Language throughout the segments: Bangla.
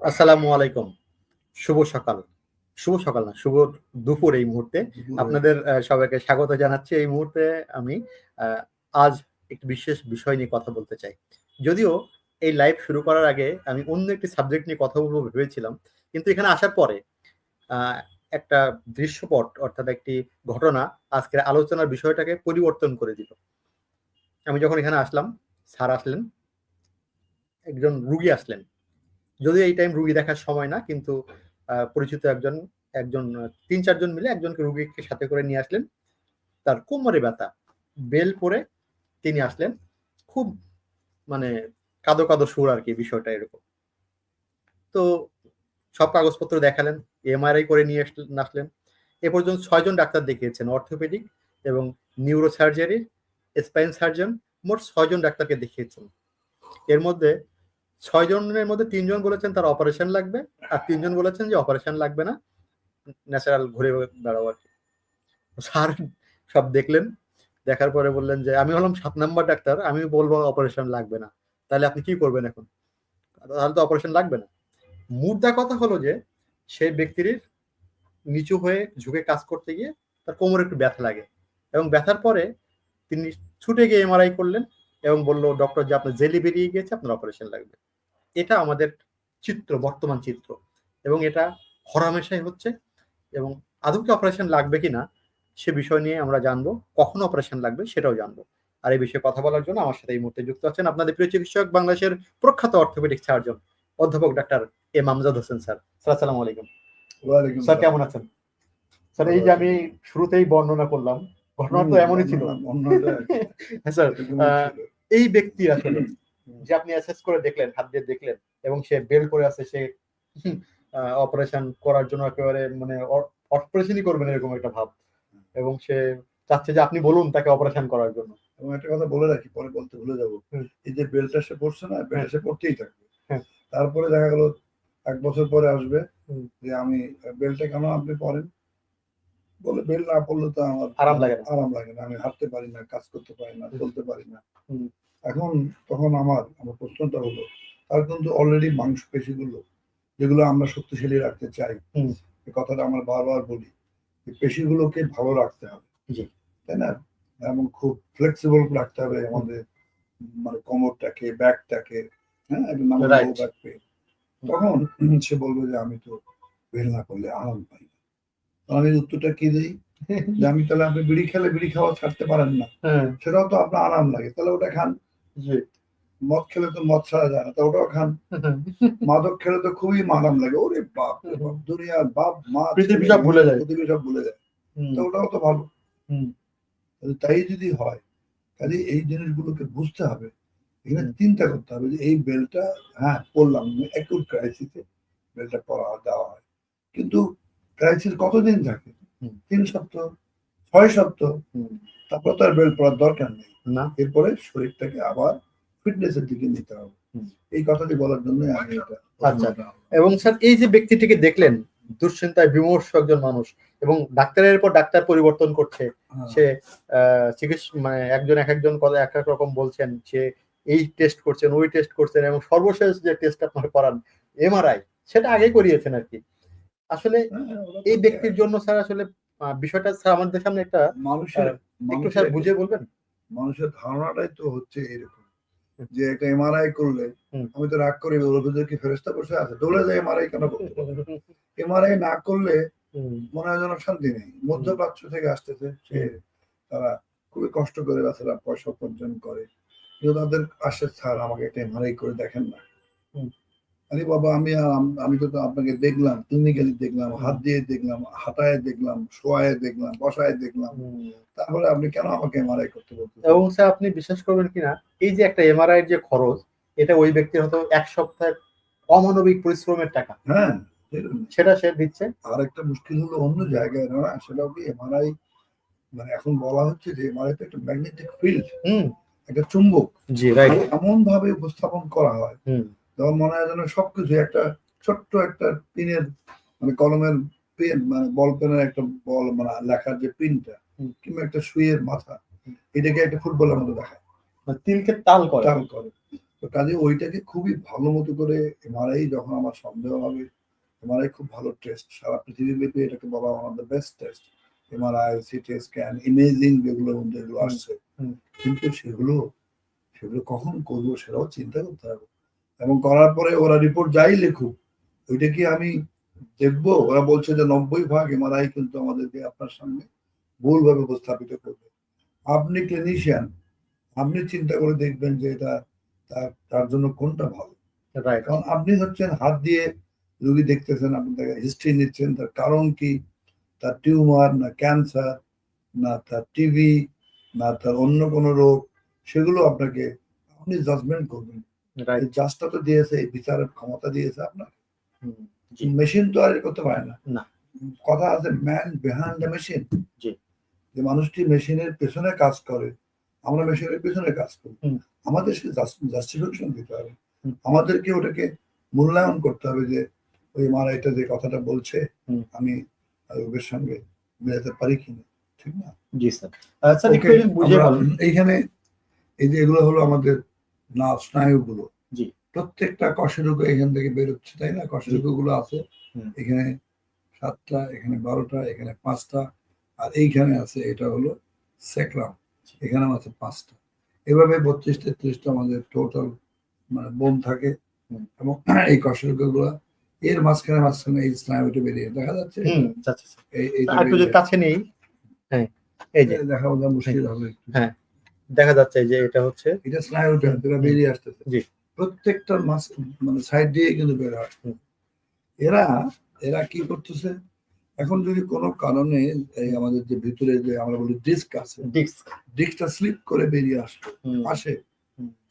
আসসালামু আলাইকুম। শুভ সকাল। শুভ সকাল না শুভ দুপুর এই মুহূর্তে। আপনাদের সবাইকে স্বাগত জানাচ্ছি। এই মুহূর্তে আমি আজ একটি বিশেষ বিষয় নিয়ে কথা বলতে চাই। যদিও এই লাইভ শুরু করার আগে আমি অন্য একটি সাবজেক্ট নিয়ে কথা বলব ভেবেছিলাম। কিন্তু এখানে আসার পরে আহ, একটা দৃশ্যপট অর্থাৎ একটি ঘটনা আজকের আলোচনার বিষয়টাকে পরিবর্তন করে দিল। আমি যখন এখানে আসলাম স্যার আসলেন একজন রুগী আসলেন। যদিও এই টাইম রুগী দেখার সময় না, কিন্তু পরিচিত একজন একজন, তিন, চারজন মিলে একজনকে রুগীকে সাথে করে নিয়ে আসলেন। তার কোমরে ব্যথা, বেল পরে তিনি আসলেন। খুব মানে কাদো কাদো সুর আর কি বিষয়টা এরকম। তো, সব কাগজপত্র দেখালেন এমআরআই করে নিয়ে আসলেন। এ পর্যন্ত ছয়জন ডাক্তার দেখিয়েছেন, অর্থোপেডিক এবং নিউরো সার্জারির স্পাইন সার্জন মোট ছয়জন ডাক্তারকে দেখিয়েছেন। এর মধ্যে ছয় জনের মধ্যে তিনজন বলেছেন তার অপারেশন লাগবে, আর তিনজন বলেছেন যে অপারেশন লাগবে না। ন্যাচারাল ঘুরে বেড়াও আর কি। স্যার সব দেখলেন, দেখার পরে বললেন যে, আমি হলাম সাত নাম্বার ডাক্তার, আমি বলব অপারেশন লাগবে না। তাহলে আপনি কি করবেন এখন? তাহলে তো অপারেশন লাগবে না। মুদ্রা কথা হলো যে, সেই ব্যক্তির নিচু হয়ে ঝুঁকে কাজ করতে গিয়ে তার কোমরে একটু ব্যথা লাগে। এবং ব্যথার পরে তিনি ছুটে গিয়ে এমআরআই করলেন এবং বলল, ডক্টর যে আপনার জেলি বেরিয়ে গিয়েছে, আপনার অপারেশন লাগবে। এটা আমাদের চিত্র বর্তমান চিত্র। এবং এটা হরামেশাই হচ্ছে এবং আদৌ কি অপারেশন লাগবে কিনা সে বিষয় নিয়ে আমরা জানব কখন অপারেশন লাগবে সেটাও জানব। আর এই বিষয়ে কথা বলার জন্য আমার সাথে এই মুহূর্তে যুক্ত আছেন আপনাদের প্রিয় চিকিৎসক বাংলাদেশের প্রখ্যাত অর্থোপেডিক সার্জন অধ্যাপক doctor M Amjad Hossain sir. Sir আসসালামু আলাইকুম। স্যার কেমন আছেন? স্যার এই যে আমি শুরুতেই বর্ণনা করলাম ঘটনা তো এমনই ছিল। হ্যাঁ, স্যার এই ব্যক্তি আসলে যে আপনি অ্যাসেস করে দেখলেন হাত দিয়ে দেখলেন এবং সে বেল করে আছে সে অপারেশন করার জন্য একেবারে মানে অপারেশনই করবেন এরকম একটা ভাব এবং সে চাচ্ছে যে আপনি বলুন তাকে অপারেশন করার জন্য এবং একটা কথা বলে রাখি পরে বলতে ভুলে যাব। এই যে বেলটা সে পড়ছে না বেলটা সে পড়তেই থাকবে হ্যাঁ। তারপরে দেখা গেল এক বছর পরে আসবে যে আমি বেলটা কেন আপনি পরেন বলে বেল না পড়লে তো আমার আরাম লাগে না। আরাম লাগে না আমি হাঁটতে পারি না কাজ করতে পারি না। চলতে পারি না। এখন তখন আমার আমার প্রশ্নটা হলো তার কিন্তু অলরেডি মাংস পেশিগুলো যেগুলো আমরা শক্তিশালী রাখতে চাই। এই কথাটা আমরা বারবার বলি পেশিগুলোকে ভালো রাখতে হবে। তাই না? এবং খুব ফ্লেক্সিবল রাখতে হবে আমাদের মানে কোমরটাকে ব্যাকটাকে হ্যাঁ? তখন সে বলবে যে আমি তো বেল না করলে আরাম পাই না। আমি উত্তরটা কি দিই? যে আমি তাহলে আপনি বিড়ি খেলে বিড়ি খাওয়া ছাড়তে পারেন না। হ্যাঁ। সেটাও তো আপনার আরাম লাগে। তাহলে ওটা খান। জি মদ খেলে তো মদ ছাড়া যায় না তো ওটাও খান। মাদক খেলে তো খুবই আরাম লাগে। ওরে বাপ দুনিয়ার বাপ মা পৃথিবী সব ভুলে যায়। পৃথিবী সব ভুলে যায়। তো ওটাও তো ভালো। হুম। তাই যদি হয় তাহলে এই জিনিসগুলোকে বুঝতে হবে। এখানে। চিন্তা করতে হবে যে এই বেলটা হ্যাঁ পড়লাম একুট ক্রাইসিসে বেলটা পড়া দেওয়া হয়। কিন্তু ক্রাইসিস কতদিন থাকে। তিন সপ্তাহ। ছয় হুম। তারপর তো আর বেল পড়ার দরকার নেই। না। এরপরে শরীরটাকে আবার ফিটনেসের দিকে নিতে হবে। এই কথাটি বলার জন্য আমি এটা আচ্ছা। এবং স্যার এই যে ব্যক্তিটিকে দেখলেন দুশ্চিন্তায় বিমর্ষ একজন মানুষ এবং ডাক্তারের পর ডাক্তার পরিবর্তন করছে হ্যাঁ। সে চিকিৎসা মানে একজন এক একজন কথা এক এক রকম বলছেন সে এই টেস্ট করছেন ওই টেস্ট করছেন এবং সর্বশেষ যে টেস্ট আপনার করান এমআরআই সেটা আগে করিয়েছেন আর কি। আসলে হ্যাঁ, এই ব্যক্তির জন্য স্যার আসলে বিষয়টা স্যার আমাদের সামনে একটা মানুষের একটু স্যার বুঝিয়ে বলবেন? মানুষের ধারণাটাই তো হচ্ছে এরকম। যে একটা এমআরআই করলে আমি তো রাগ করি ওর কি ফেরস্তা বসে আছে? দৌড়ে যায় এমআরআই কেন করতে এমআরআই না করলে মনে হয় যেন শান্তি নেই। মধ্যপ্রাচ্য থেকে আসতেছে সে তারা খুবই কষ্ট করে তারা পয়সা উপার্জন করে। কিন্তু তাদের আসে স্যার আমাকে একটা এমআরআই করে দেখেন না। আরে বাবা আমি আমি তো আপনাকে দেখলাম ক্লিনিক্যালি দেখলাম হাত দিয়ে দেখলাম হাঁটায় দেখলাম শোয়ায় দেখলাম বসায় দেখলাম। তারপরে আপনি কেন আমাকে এমআরআই করতে বলতে এবং স্যার আপনি বিশ্বাস করবেন কিনা এই যে একটা এমআরআই যে খরচ এটা ওই ব্যক্তির হয়তো এক সপ্তাহের অমানবিক পরিশ্রমের টাকা। হ্যাঁ। সেটা সে দিচ্ছে। আর একটা মুশকিল হলো অন্য জায়গায় না সেটাও কি এমআরআই মানে এখন বলা হচ্ছে যে এমআরআই তো একটা ম্যাগনেটিক ফিল্ড হুম। একটা চুম্বক জি রাইট এমন ভাবে উপস্থাপন করা হয় হুম। যেমন মনে হয় যেন সবকিছু একটা ছোট্ট একটা পিনের মানে কলমের পেন মানে বল পেনের একটা বল মানে লেখার যে পিনটা কিংবা একটা সুইয়ের মাথা এটাকে একটা ফুটবলের মতো দেখায়। তিলকে তাল করে। চাল করে। তো কাজে ওইটাকে খুবই ভালো মতো করে এমআরআই যখন আমার সন্দেহ হবে এমআরআই খুব ভালো টেস্ট সারা পৃথিবীব্যাপী এটাকে বলা one of the best test MRI CT scan imaging এগুলো হুম, আসছে। কিন্তু সেগুলো সেগুলো কখন করব সেটাও চিন্তা করতে হবে। এবং করার পরে ওরা রিপোর্ট যাই লেখুক ওইটা কি আমি দেখব? ওরা বলছে যে নব্বই ভাগ এমআরআই কিন্তু আমাদেরকে আপনার সামনে ভুলভাবে উপস্থাপিত করবে। আপনি ক্লিনিশিয়ান আপনি চিন্তা করে দেখবেন যে এটা তার জন্য কোনটা ভালো? কারণ আপনি হচ্ছেন হাত দিয়ে রুগী দেখতেছেন আপনি তাকে হিস্ট্রি নিচ্ছেন তার কারণ কি? তার টিউমার না ক্যান্সার না তার টিভি না তার অন্য কোনো রোগ সেগুলো আপনাকে আপনি জাজমেন্ট করবেন। জাজটা তো দিয়েছে এই বিচারের ক্ষমতা দিয়েছে আপনার। মেশিন তো আর করতে পারে না। না। কথা আছে ম্যান বিহাইন্ড দ্য মেশিন যে মানুষটি মেশিনের পেছনে কাজ করে আমরা মেশিনের পেছনে কাজ করি। আমাদের সে জাস্টিফিকেশন দিতে হবে। আমাদেরকে ওটাকে মূল্যায়ন করতে হবে যে ওই মারা এটা যে কথাটা বলছে। আমি ওদের সঙ্গে মেলাতে পারি কিনা ঠিক না? জি স্যার। স্যার একটু বুঝে এইখানে এই যে এগুলো হলো আমাদের না স্নায়ুগুলো। প্রত্যেকটা কশেরুকো এখান থেকে বেরোচ্ছে তাই না? কশেরুকো গুলো আছে। এখানে সাতটা এখানে বারোটা এখানে পাঁচটা আর এইখানে আছে এটা হলো সেক্রাম এখানে আছে পাঁচটা। এভাবে বত্রিশ তেত্রিশটা আমাদের টোটাল মানে বোন থাকে। এবং এই কশেরুকো গুলা এর মাঝখানে মাঝখানে এই স্নায়ুটা বেরিয়ে দেখা যাচ্ছে? কাছে নেই। হ্যাঁ এই যে। দেখা বোঝা মুশকিল হবে হ্যাঁ। দেখা যাচ্ছে যে এটা হচ্ছে এটা স্নায়ুটা যেটা বেরিয়ে আসতেছে। জি। প্রত্যেকটা মাস মানে সাইড দিয়ে কিন্তু বের হয়। এরা এরা কি করতেছে? এখন যদি কোনো কারণে এই আমাদের যে ভিতরে যে আমরা বলি ডিস্ক আছে ডিস্ক ডিস্কটা স্লিপ করে বেরিয়ে আসলো। আসে।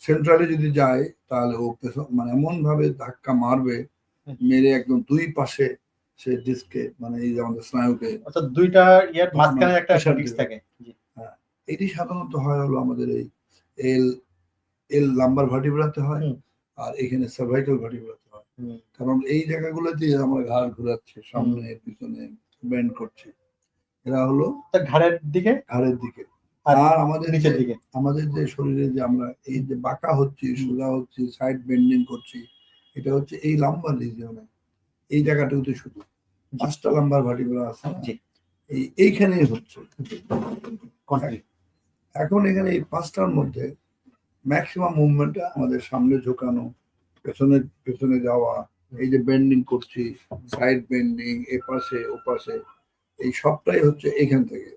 সেন্ট্রালে যদি যায় তাহলে ও মানে এমন ভাবে ধাক্কা মারবে মেরে একদম দুই পাশে সে ডিস্কে মানে এই যে আমাদের স্নায়ুকে অর্থাৎ দুইটা ইয়ার মাঝখানে একটা ডিস্ক থাকে। জি। এটি সাধারণত হয় হলো আমাদের এই এল এল লাম্বার ভার্টিব্রাতে হয় আর এখানে সার্ভাইকাল ভার্টিব্রাতে হয়। কারণ এই জায়গাগুলোতে আমরা ঘাড় ঘোরাচ্ছি সামনে পিছনে ব্যান্ড করছে। এরা হলো ঘাড়ের দিকে? ঘাড়ের দিকে। আর আমাদের নিচের দিকে? আমাদের যে শরীরে যে আমরা এই যে বাঁকা হচ্ছে সোজা হচ্ছি সাইড বেন্ডিং করছি এটা হচ্ছে এই লাম্বার রিজিয়নে এই জায়গাটাতে শুধু পাঁচটা লাম্বার ভার্টিব্রা আছে এই এইখানেই হচ্ছে। এখন এখানে এই পাঁচটার মধ্যে ম্যাক্সিমাম মুভমেন্টটা আমাদের সামনে ঝোকানো, পেছনে পেছনে যাওয়া, এই যে বেন্ডিং করছি সাইড বেন্ডিং এপাশে ওপাশে এই সবটাই হচ্ছে এখান থেকে।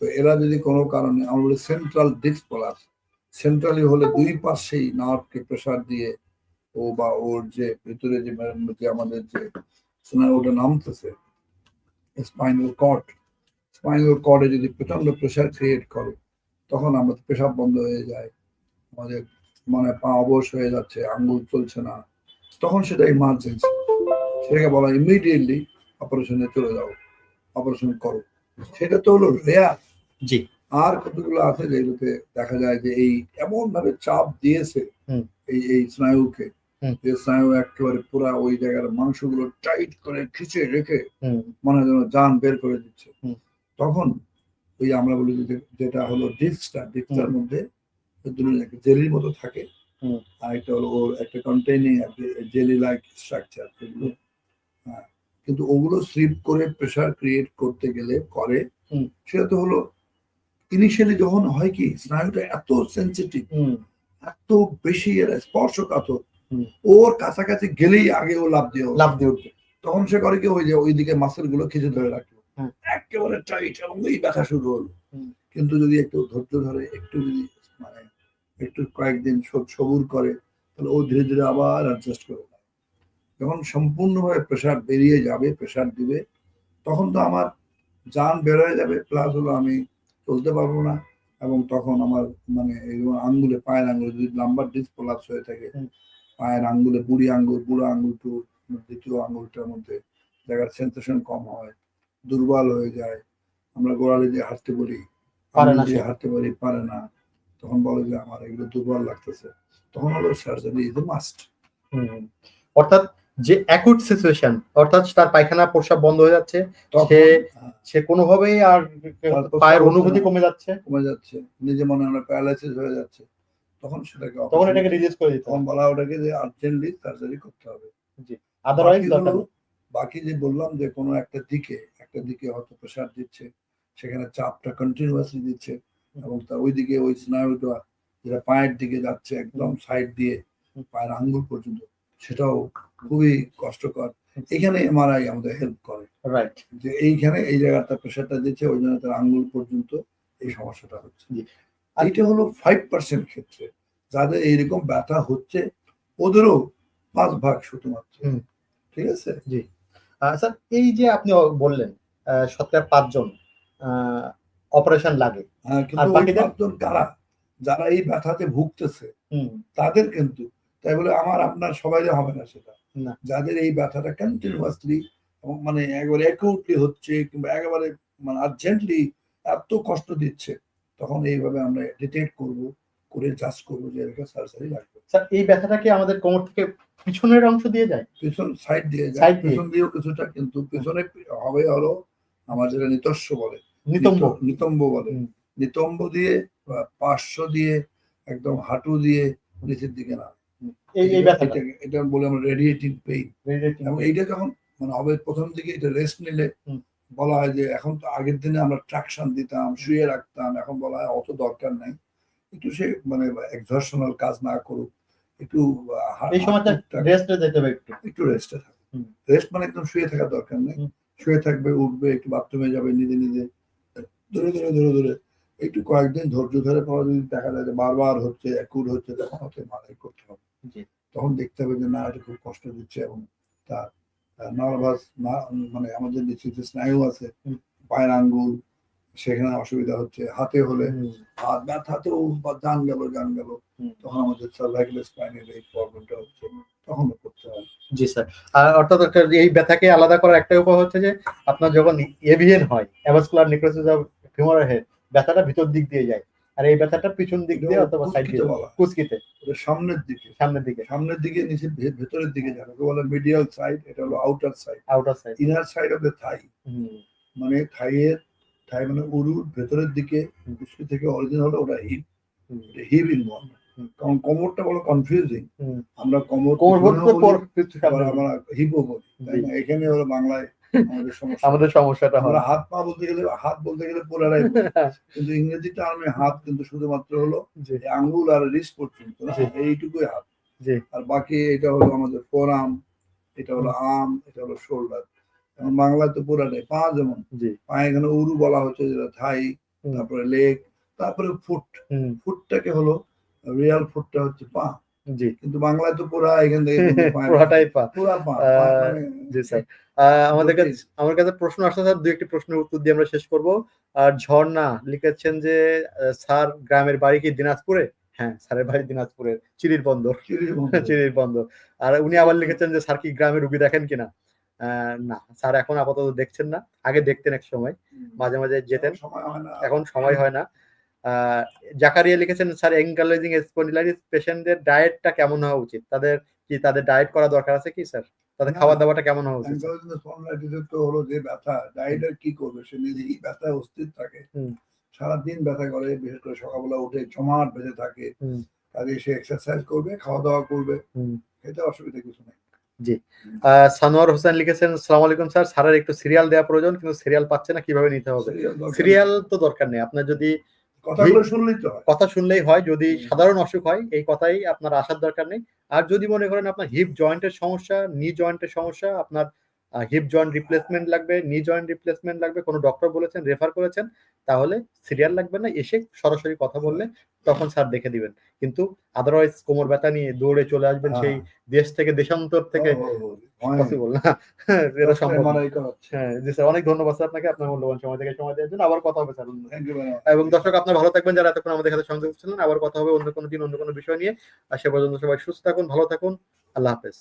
তো এরা যদি কোনো কারণে, আমরা বলি সেন্ট্রাল ডিস্ক পলাস সেন্ট্রালি হলে দুই পাশেই নার্ভকে প্রেসার দিয়ে ও বা ওর যে ভিতরে যে যে আমাদের যে ওটা নামতেছে স্পাইনাল কর্ড স্পাইনাল কর্ডে যদি প্রচণ্ড প্রেসার ক্রিয়েট করে তখন আমাদের পেশাব বন্ধ হয়ে যায়। আমাদের মানে পা অবশ হয়ে যাচ্ছে আঙ্গুল চলছে না। তখন সেটা ইমার্জেন্সি সেটাকে বলা ইমিডিয়েটলি অপারেশনে চলে যাও। অপারেশন করো। সেটা তো হলো রেয়ার জি। আর কতগুলো আছে যেগুলোতে দেখা যায় যে এই এমন ভাবে চাপ দিয়েছে। এই এই স্নায়ুকে। যে স্নায়ু একেবারে পুরা ওই জায়গার মাংসগুলো টাইট করে খিচে রেখে মনে হয় যেন জান বের করে দিচ্ছে। তখন ওই আমরা বলি যেটা হলো ডিস্কটা ডিস্কটার মধ্যে জেলির মতো থাকে। আর একটা হলো ওর একটা কন্টেইনিং জেলি লাইক স্ট্রাকচার কিন্তু ওগুলো স্লিপ করে প্রেসার ক্রিয়েট করতে গেলে করে সেটা তো হলো ইনিশিয়ালি যখন হয় কি স্নায়ুটা এত সেন্সিটিভ এত বেশি এরা স্পর্শকাতর। ওর কাছাকাছি গেলেই আগে ও লাভ দিয়ে। লাভ দিয়ে উঠবে তখন সে করে কি ওই যে ওইদিকে মাসেলগুলো খিচে ধরে রাখল। একেবারে টাইট এবং এই ব্যথা শুরু হলো। কিন্তু যদি একটু ধৈর্য ধরে একটু যদি মানে একটু কয়েকদিন সব- সবুর করে তাহলে ও ধীরে ধীরে আবার অ্যাডজাস্ট করে নেয়। যখন সম্পূর্ণভাবে প্রেশার বেরিয়ে যাবে প্রেশার দিবে তখন তো আমার যান বের হয়ে যাবে প্লাস হলো আমি চলতে পারব না এবং তখন আমার মানে আঙ্গুলে পায়ের আঙ্গুলে যদি নাম্বার ডিসপ্লাস হয়ে থাকে। পায়ের আঙ্গুলে বুড়ি আঙ্গুল বুড়ো আঙ্গুল টু দ্বিতীয় আঙ্গুলটার মধ্যে জায়গার সেন্সেশন কম হয়। দুর্বল হয়ে যায়। আমরা গোড়ালি দিয়ে হাঁটতে বলি দিয়ে। হাঁটতে পারি পারে না। তখন বলে যে আমার এগুলো দুর্বল লাগতেছে। তখন হলো সার্জারি ইজ মাস্ট। অর্থাৎ যে অ্যাকুট সিচুয়েশন অর্থাৎ তার পায়খানা প্রস্রাব বন্ধ হয়ে যাচ্ছে সে- হ্যাঁ, সে কোনোভাবেই আর পায়ের অনুভূতি কমে যাচ্ছে। কমে যাচ্ছে। নিজে মনে হয় প্যারালাইসিস হয়ে যাচ্ছে। তখন সেটাকে তখন এটাকে রিলিজ করে দিতে তখন বলা ওটাকে যে আর্জেন্টলি সার্জারি করতে হবে। জি। আদারওয়াইজ বাকি যে বললাম যে কোনো একটা দিকে একটা দিকে হয়তো প্রেশার দিচ্ছে সেখানে চাপটা কন্টিনিউয়াসলি দিচ্ছে এবং তার ওই দিকে ওই স্নায়ুটা যেটা পায়ের দিকে যাচ্ছে একদম সাইড দিয়ে পায়ের আঙ্গুল পর্যন্ত সেটাও খুবই কষ্টকর। এখানে এমআরআই আমাদের হেল্প করে। রাইট যে এইখানে এই জায়গাটা প্রেশারটা দিচ্ছে ওই জন্য তার আঙ্গুল পর্যন্ত এই সমস্যাটা হচ্ছে। জি। আর এটা হলো ফাইভ পার্সেন্ট ক্ষেত্রে। যাদের এইরকম ব্যথা হচ্ছে ওদেরও পাঁচ ভাগ শুধুমাত্র। ঠিক আছে? জি। স্যার এই যে আপনি বললেন শতকরা পাঁচজন অপারেশন লাগে। হ্যাঁ, আর বাকিদের? কারা? যারা এই ব্যথাতে ভুগতেছে তাদের কিন্তু তাই বলে আমার আপনার সবাই হবে না সেটা। যাদের এই ব্যথাটা কন্টিনিউয়াসলি মানে একবারে অ্যাকিউটলি হচ্ছে কিংবা একেবারে মানে আর্জেন্টলি এত কষ্ট দিচ্ছে তখন এইভাবে আমরা ডিটেক্ট করব করে জাস্ট করব যে এরকম সার্জারি লাগবে। স্যার এই ব্যথাটা কি আমাদের কোমর থেকে পিছনের অংশ দিয়ে যায়? পিছন সাইড দিয়ে যায়। পিছন দিয়েও কিছুটা কিন্তু পিছনে হবে হলো আমার যেটা নিতস্ব বলে নিতম্ব। নিতম্ব বলে। নিতম্ব দিয়ে পার্শ্ব দিয়ে একদম হাঁটু দিয়ে নিচের দিকে না এটা- বলে আমরা রেডিয়েটিং পেইন এবং এইটা যখন মানে হবে প্রথম দিকে এটা রেস্ট নিলে বলা হয় যে এখন তো আগের দিনে আমরা ট্রাকশন দিতাম শুয়ে রাখতাম এখন বলা হয় অত দরকার নাই। একটু সে মানে এক্সারশনাল কাজ না করুক একটু এই সময়টা রেস্টে যেতে হবে একটু। একটু রেস্টে হুম। রেস্ট মানে একদম শুয়ে থাকার দরকার নেই। শুয়ে থাকবে উঠবে একটু বাথরুমে যাবে নিজে নিজে। ধরে ধরে ধরে ধরে। একটু কয়েকদিন ধৈর্য ধরে পরে যদি দেখা যায় যে বারবার হচ্ছে একুর হচ্ছে তখন হচ্ছে মারাই করতে হবে। তখন দেখতে হবে যে না এটা খুব কষ্ট দিচ্ছে এবং তার নার্ভাস মানে আমাদের যে স্নায়ু আছে পায়ের আঙ্গুল সেখানে অসুবিধা হচ্ছে হাতে হলে হাত ব্যথাতেও বা গান গেল গান গেল তখন আমাদের সার্ভাইকাল স্পাইনের এই প্রবলেমটা হচ্ছে তখন করতে হবে জি স্যার। অর্থাৎ একটা এই ব্যথাকে আলাদা করার একটা উপায় হচ্ছে যে আপনার যখন এভিএন হয় avascular necrosis of femoral head ব্যথাটা ভিতর দিক দিয়ে যায়। আর এই ব্যথাটা পিছন দিক দিয়ে অথবা সাইড দিয়ে কুচকিতে। হয়। সামনের দিকে। সামনের দিকে। সামনের দিকে নিচে ভেতরের দিকে যাবে। বলে মিডিয়াল সাইড এটা হলো outer side outer side inner side of the thigh মানে থাইয়ের থাই মানে উরুর ভেতরের দিকে। কুচকি থেকে অরিজিন হলো ওটা হিপ হিপ ইনভলভ। কারণ কোমরটা বলো কনফিউজিং আমরা কোমর। আমরা হিপও বলি এখানে হলো বাংলায় আমাদের সমস্যা। আমাদের সমস্যাটা আমরা হাত পা বলতে গেলে হাত বলতে গেলে পুরারাই বলি। কিন্তু ইংরেজি টার্মে হাত কিন্তু শুধুমাত্র হলো এই আঙ্গুল আর রিস্ট পর্যন্ত এইটুকুই হাত। আর বাকি এটা হলো আমাদের ফোরাম এটা হলো আর্ম এটা হলো শোল্ডার বাংলায় তো পুরাটাই পা যেমন জি। পায়ে এখানে উরু বলা হচ্ছে যেটা থাই তারপরে লেগ তারপরে ফুট। ফুটটাকে হলো রিয়াল ফুটটা হচ্ছে পা। জি। কিন্তু বাংলায় তো পুরা এখান থেকে পুরাটাই পা। পুরা পা। মানে জি স্যার। আমাদের কাছে আমার কাছে প্রশ্ন আসছে স্যার। দুই একটি প্রশ্নের উত্তর দিয়ে আমরা শেষ করব। আর ঝর্ণা লিখেছেন যে স্যার গ্রামের বাড়ি কি দিনাজপুরে? হ্যাঁ স্যারের বাড়ি দিনাজপুরের চিরির বন্দর চিরির বন্দর আর উনি আবার লিখেছেন যে স্যার কি গ্রামে রুগী দেখেন কিনা? না স্যার এখন আপাতত দেখছেন না। আগে দেখতেন এক সময় মাঝে মাঝে যেতেন। সময় হয় না। এখন সময় হয় না। আহ, জাকারিয়া লিখেছেন স্যার এনকারেজিং স্পন্ডিলাইটিস পেশেন্টদের ডায়েটটা কেমন হওয়া উচিত? তাদের কি তাদের ডায়েট করা দরকার আছে কি স্যার? তাদের। খাওয়া দাওয়াটা কেমন হওয়া উচিত? spondylitis তো হলো যে ব্যথা ডায়েটের কি করবে? সে নিজেই ব্যথায় অস্থির থাকে? সারাদিন ব্যথা করে বিশেষ করে সকালবেলা উঠে জমাট বেঁধে থাকে। হুম। কাজে সে এক্সারসাইজ করবে খাওয়া দাওয়া করবে। হুম। এতে অসুবিধা কিছু নেই। আহ, সানোয়ার হোসেন লিখেছেন সালাম আলাইকুম স্যার স্যারের একটু সিরিয়াল দেওয়া প্রয়োজন কিন্তু সিরিয়াল পাচ্ছে না কীভাবে নিতে হবে। সিরিয়াল তো দরকার নেই। আপনার যদি কথা শুনলেই হয় যদি সাধারণ অসুখ হয় এই কথাই আপনার আসার দরকার নেই। আর যদি মনে করেন আপনার হিপ জয়েন্টের সমস্যা নি জয়েন্টের সমস্যা আপনার হিপ জয়েন্ট রিপ্লেসমেন্ট লাগবে নি জয়েন্ট রিপ্লেসমেন্ট লাগবে কোনো ডক্টর বলেছেন রেফার করেছেন তাহলে সিরিয়াল লাগবে না এসে সরাসরি কথা বললে তখন স্যার দেখে দিবেন। কিন্তু আদারওয়াইজ কোমর ব্যথা নিয়ে দৌড়ে চলে আসবেন সেই দেশ থেকে দেশান্তর থেকে পসিবল না। এটা সম্ভব। হ্যাঁ জি স্যার অনেক ধন্যবাদ স্যার আপনাকে। আপনার মূল্যবান সময় থেকে সময় দেওয়ার জন্য। আবার কথা হবে স্যার এবং দর্শক আপনার ভালো থাকবেন। যারা এতক্ষণ আমাদের সাথে সংযুক্ত ছিলেন আবার কথা হবে অন্য কোনো দিন অন্য কোনো বিষয় নিয়ে। আর সে পর্যন্ত সবাই সুস্থ থাকুন ভালো থাকুন। আল্লাহ হাফেজ।